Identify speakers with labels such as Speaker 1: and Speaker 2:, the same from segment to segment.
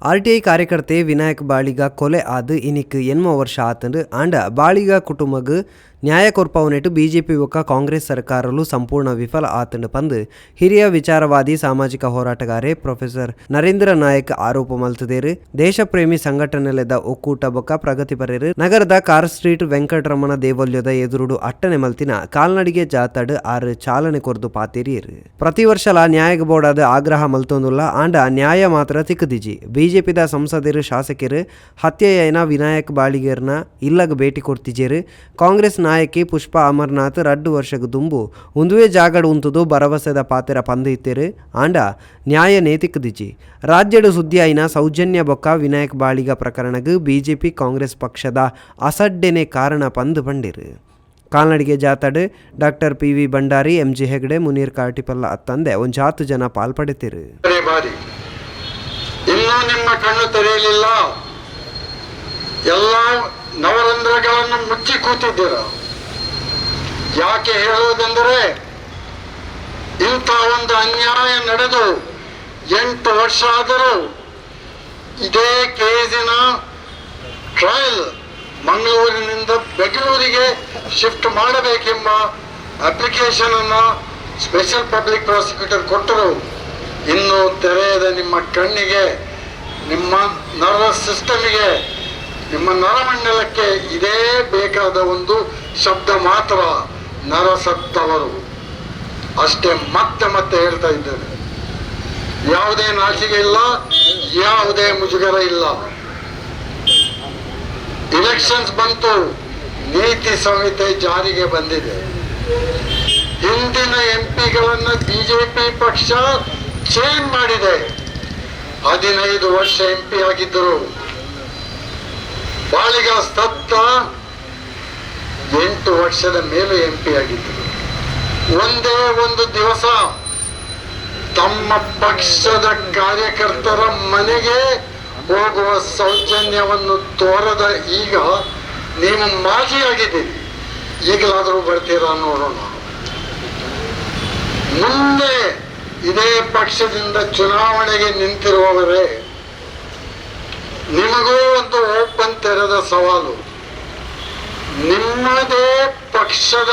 Speaker 1: RTI ಕಾರ್ಯಕರ್ತೆ ವಿನಾಯಕ್ ಬಾಳಿಗ ಕೊಲೆ ಆದ್ ಇನಿಕ್ ಎನ್ಮ ವರ್ಷ ಆತಂದು ಆಂಡ ಬಾಳಿಗ ಕುಟುಂಬಗ್ ನ್ಯಾಯ ಕೊರ್ಪವನೆಟ್ಟು ಬಿಜೆಪಿ ಒಕ್ಕ ಕಾಂಗ್ರೆಸ್ ಸರ್ಕಾರಲು ಸಂಪೂರ್ಣ ವಿಫಲ ಆತಂಡ ಪಂದ್. ಹಿರಿಯ ವಿಚಾರವಾದಿ, ಸಾಮಾಜಿಕ ಹೋರಾಟಗಾರೆ ಪ್ರೊಫೆಸರ್ ನರೇಂದ್ರ ನಾಯಕ್ ಆರೋಪ ಮಲ್ತದೇರು. ದೇಶಪ್ರೇಮಿ ಸಂಘಟನೆಲೆದ ಒಕ್ಕೂಟ ಬೊಕ್ಕ ಪ್ರಗತಿಪರರು ನಗರದ ಕಾರ್ ಸ್ಟ್ರೀಟ್ ವೆಂಕಟರಮಣ ದೇವಾಲಯದ ಎದುರುಡು ಅಟ್ಟನೆ ಮಲ್ತಿನ ಕಾಲ್ನಡಿಗೆ ಜಾತಡ್ ಆರು ಚಾಲನೆ ಕೊರದು ಪಾತೇರಿಯರು. ಪ್ರತಿ ವರ್ಷಲ ನ್ಯಾಯ ಬೋರ್ಡಾದ ಆಗ್ರಹ ಮಲ್ತೊಂದುಲ್ಲ. ಆಂಡ ನ್ಯಾಯ ಮಾತ್ರ ತಿಕ್ಕದಿಜಿ ಬಿಜೆಪಿದ ಸಂಸದರು, ಶಾಸಕರು, ಹತ್ಯೆಯನ ವಿನಾಯಕ್ ಬಾಳಿಗೇರ್ನ ಇಲ್ಲಗ ಭೇಟಿ ಕೊಡ್ತಿಜೇರು ಕಾಂಗ್ರೆಸ್ ನಾಯಕಿ ಪುಷ್ಪಾ ಅಮರ್ನಾಥ್ ರಡ್ಡು ವರ್ಷಗ ದುಂಬು. ಉಂದುವೆ ಜಾಗಡ್ ಉಂತುದು ಭರವಸೆದ ಪಾತೆರ ಪಂದು ಇತ್ತೇರು ಆಂಡ, ನ್ಯಾಯ ನೇತಿಕ್ಕದಿಜಿ ರಾಜ್ಯಡು ಸುದ್ದಿ ಐನ ಸೌಜನ್ಯ ಬೊಕ್ಕ ವಿನಾಯಕ್ ಬಾಳಿಗ ಪ್ರಕರಣಗ್ ಬಿಜೆಪಿ ಕಾಂಗ್ರೆಸ್ ಪಕ್ಷದ ಅಸಡ್ಡೆನೆ ಕಾರಣ ಪಂದು ಬಂಡಿರು. ಕಾಲ್ನಡಿಗೆ ಜಾತಡು doctor P. V. Bhandari, M. G. Hegde, Munir Katipalla ಅತ್ತಂದೆ ಒಂದು ಜಾತು ಜನ ಪಾಲ್ಪಡಿತಿರು.
Speaker 2: ಇನ್ನೂ ನಿಮ್ಮ ಕಣ್ಣು ತೆರೆಯಲಿಲ್ಲ. ಎಲ್ಲ ನವರಂಧ್ರಗಳನ್ನು ಮುಚ್ಚಿ ಕೂತಿದ್ದೀರ. ಯಾಕೆ ಹೇಳುವುದೆಂದರೆ ಇಂಥ ಒಂದು ಅನ್ಯಾಯ ನಡೆದು ಎಂಟು ವರ್ಷ ಆದರೂ ಇದೇ ಕೇಸಿನ ಟ್ರಯಲ್ ಮಂಗಳೂರಿನಿಂದ ಬೆಂಗಳೂರಿಗೆ ಶಿಫ್ಟ್ ಮಾಡಬೇಕೆಂಬ ಅಪ್ಲಿಕೇಶನ್ ಅನ್ನು ಸ್ಪೆಷಲ್ ಪಬ್ಲಿಕ್ ಪ್ರಾಸಿಕ್ಯೂಟರ್ ಕೊಟ್ಟರು. ಇನ್ನು ತೆರೆಯದ ನಿಮ್ಮ ಕಣ್ಣಿಗೆ, ನಿಮ್ಮ ನರ್ವಸ್ ಸಿಸ್ಟಮಿಗೆ, ನಿಮ್ಮ ನರಮಂಡಲಕ್ಕೆ ಇದೇ ಬೇಕಾದ ಒಂದು ಶಬ್ದ ಮಾತ್ರ. ನರಸತ್ತವರು. ಅಷ್ಟೇ ಮತ್ತೆ ಮತ್ತೆ ಹೇಳ್ತಾ ಇದ್ದೇನೆ. ಯಾವುದೇ ನಾಚಿಕೆ ಇಲ್ಲ, ಯಾವುದೇ ಮುಜುಗರ ಇಲ್ಲ. ಇಲೆಕ್ಷನ್ಸ್ ಬಂತು, ನೀತಿ ಸಂಹಿತೆ ಜಾರಿಗೆ ಬಂದಿದೆ. ಹಿಂದಿನ ಎಂ ಪಿಗಳನ್ನು ಬಿಜೆಪಿ ಪಕ್ಷ ಚೇಂಜ್ ಮಾಡಿದೆ. ಹದಿನೈದು ವರ್ಷ ಎಂಪಿ ಆಗಿದ್ದರು. ಬಾಳಿಗ ಸತ್ತ ಎಂಟು ವರ್ಷದ ಮೇಲೆ ಎಂ ಪಿ ಆಗಿದ್ದರು. ಒಂದೇ ಒಂದು ದಿವಸ ತಮ್ಮ ಪಕ್ಷದ ಕಾರ್ಯಕರ್ತರ ಮನೆಗೆ ಹೋಗುವ ಸೌಜನ್ಯವನ್ನು ತೋರದ ಈಗ ನೀವು ಮಾಜಿಯಾಗಿದ್ದೀರಿ ಈಗಲಾದರೂ ಬರ್ತೀರಾ ನೋಡೋಣ. ಮುಂದೆ ಇದೇ ಪಕ್ಷದಿಂದ ಚುನಾವಣೆಗೆ ನಿಂತಿರುವವರೇ, ನಿಮಗೂ ಒಂದು ಓಪನ್ ತೆರೆದ ಸವಾಲು. ನಿಮ್ಮದೇ ಪಕ್ಷದ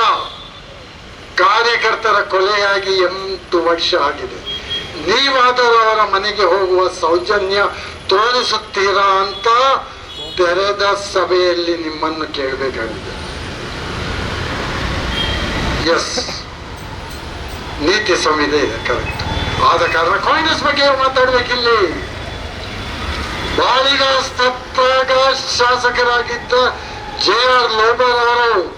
Speaker 2: ಕಾರ್ಯಕರ್ತರ ಕೊಲೆಯಾಗಿ ಎಂಟು ವರ್ಷ ಆಗಿದೆ. ನೀವಾದರೂ ಅವರ ಮನೆಗೆ ಹೋಗುವ ಸೌಜನ್ಯ ತೋರಿಸುತ್ತೀರಾ ಅಂತ ತೆರೆದ ಸಭೆಯಲ್ಲಿ ನಿಮ್ಮನ್ನು ಕೇಳಬೇಕಾಗಿದೆ. ಎಸ್ ನೀತಿ ಸಂಹಿತೆ ಇದೆ ಕರೆಕ್ಟ್ ಆದ ಕಾರಣ ಕಾಂಗ್ರೆಸ್ ಬಗ್ಗೆ ಮಾತಾಡ್ಬೇಕಿಲ್ಲಿ. ಬಾಳಿಗ ತಪ್ಪಾಗ ಶಾಸಕರಾಗಿದ್ದ ಜೆ ಆರ್ ಲೋಬರ್ ಅವರು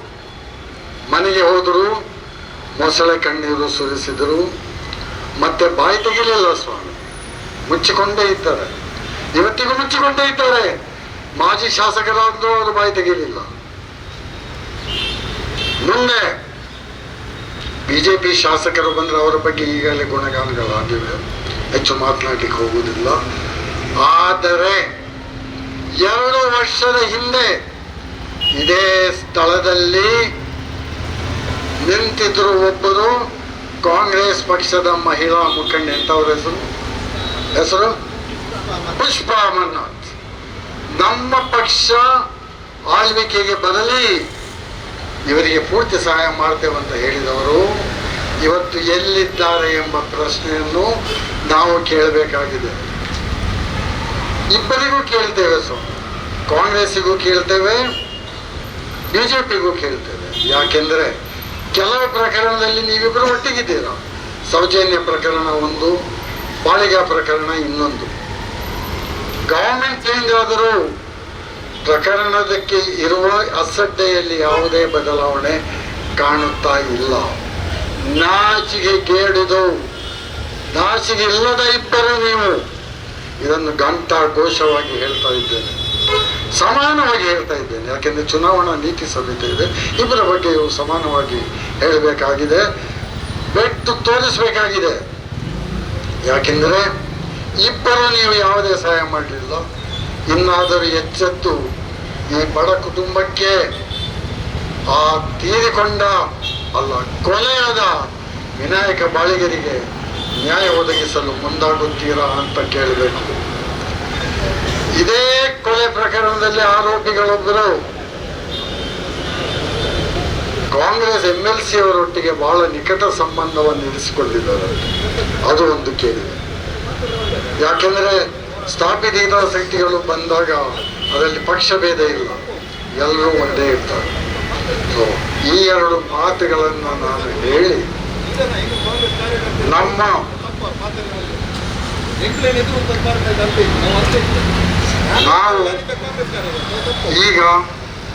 Speaker 2: ಮನೆಗೆ ಹೋದರು, ಮೊಸಳೆ ಕಣ್ಣೀರು ಸುರಿಸಿದರು, ಮತ್ತೆ ಬಾಯಿ ತೆಗಿಲಿಲ್ಲ ಸ್ವಾಮಿ. ಮುಚ್ಚಿಕೊಂಡೇ ಇದ್ದಾರೆ. ಇವತ್ತಿಗೂ ಮುಚ್ಚಿಕೊಂಡೇ ಇದ್ದಾರೆ. ಮಾಜಿ ಶಾಸಕರಾದ್ರು ಅವರು ಬಾಯಿ ತೆಗಿಲಿಲ್ಲ. ಮುಂದೆ ಬಿಜೆಪಿ ಶಾಸಕರು ಬಂದರೆ ಅವರ ಬಗ್ಗೆ ಈಗಲೇ ಗುಣಗಾನಗಳಾಗಿವೆ. ಹೆಚ್ಚು ಮಾತನಾಡಲಿಕ್ಕೆ ಹೋಗುವುದಿಲ್ಲ. ಆದರೆ ಎರಡು ವರ್ಷದ ಹಿಂದೆ ಇದೇ ಸ್ಥಳದಲ್ಲಿ ನಿಂತಿದ್ರು ಒಬ್ಬರು ಕಾಂಗ್ರೆಸ್ ಪಕ್ಷದ ಮಹಿಳಾ ಮುಖಂಡ. ಎಂತವ್ರ ಹೆಸರು? ಹೆಸರು? ಪುಷ್ಪ ಅಮರ್ನಾಥ್ ನಮ್ಮ ಪಕ್ಷ ಆಳ್ವಿಕೆಗೆ ಬರಲಿ. ಇವರಿಗೆ ಪೂರ್ತಿ ಸಹಾಯ ಮಾಡ್ತೇವೆ ಅಂತ ಹೇಳಿದವರು. ಇವತ್ತು ಎಲ್ಲಿದ್ದಾರೆ ಎಂಬ ಪ್ರಶ್ನೆಯನ್ನು ನಾವು ಕೇಳಬೇಕಾಗಿದೆ. ಇಬ್ಬರಿಗೂ ಕೇಳ್ತೇವೆ ಸೊ ಕಾಂಗ್ರೆಸ್ಸಿಗೂ ಕೇಳ್ತೇವೆ. ಬಿಜೆಪಿಗೂ ಕೇಳ್ತೇವೆ. ಯಾಕೆಂದ್ರೆ ಕೆಲವು ಪ್ರಕರಣದಲ್ಲಿ ನೀವಿಬ್ಬರು ಒಟ್ಟಿಗಿದ್ದೀರಾ? ಸೌಜನ್ಯ ಪ್ರಕರಣ ಒಂದು ಬಾಳಿಗ ಪ್ರಕರಣ ಇನ್ನೊಂದು. ಗವರ್ಮೆಂಟ್ ಚೇಂಜ್ ಆದರೂ ಪ್ರಕರಣದಕ್ಕೆ ಇರುವ ಅಸಡ್ಡೆಯಲ್ಲಿ ಯಾವುದೇ ಬದಲಾವಣೆ ಕಾಣುತ್ತಾ ಇಲ್ಲ. ನಾಚಿಗೆ ಗೇಡಿದು ನಾಚಿಗೆ ಇಲ್ಲದ ಇಬ್ಬರು ನೀವು. ಇದನ್ನು ಗಂಟಾ ಘೋಷವಾಗಿ ಹೇಳ್ತಾ ಇದ್ದೇನೆ. ಸಮಾನವಾಗಿ ಹೇಳ್ತಾ ಇದ್ದೇನೆ. ಯಾಕೆಂದ್ರೆ ಚುನಾವಣಾ ನೀತಿ ಸಂಹಿತೆ ಇದೆ. ಇಬ್ಬರ ಬಗ್ಗೆಯೂ ಸಮಾನವಾಗಿ ಹೇಳಬೇಕಾಗಿದೆ. ಬೆಟ್ಟು ತೋರಿಸಬೇಕಾಗಿದೆ. ಯಾಕೆಂದರೆ ಇಬ್ಬರು ನೀವು ಯಾವುದೇ ಸಹಾಯ ಮಾಡಲಿಲ್ಲ. ಇನ್ನಾದರೂ ಎಚ್ಚೆತ್ತು ಈ ಬಡ ಕುಟುಂಬಕ್ಕೆ ಆ ತೀರಿಕೊಂಡ, ಅಲ್ಲ ಕೊಲೆಯಾದ ವಿನಾಯಕ ಬಾಳಿಗರಿಗೆ ನ್ಯಾಯ ಒದಗಿಸಲು ಮುಂದಾಗುತ್ತೀರಾ ಅಂತ ಕೇಳಬೇಕು. ಪ್ರಕರಣದಲ್ಲಿ ಆರೋಪಿಗಳೊಬ್ಬರು ಕಾಂಗ್ರೆಸ್ ಎಂ ಎಲ್ ಸಿ ಅವರೊಟ್ಟಿಗೆ ಬಹಳ ನಿಕಟ ಸಂಬಂಧವನ್ನು ಇರಿಸಿಕೊಂಡಿದ್ದಾರೆ. ಅದು ಒಂದು ಕೇಳಿದೆ ಯಾಕೆಂದರೆ ಸ್ಥಾಪಿತ ಹಿತಾಸಕ್ತಿಗಳು ಬಂದಾಗ ಅದರಲ್ಲಿ ಪಕ್ಷಭೇದ ಇಲ್ಲ. ಎಲ್ಲರೂ ಒಂದೇ ಇರ್ತಾರೆ. ಸೊ ಈ ಎರಡು ಮಾತುಗಳನ್ನು ನಾನು ಹೇಳಿ, ನಮ್ಮ ನಾವು ಈಗ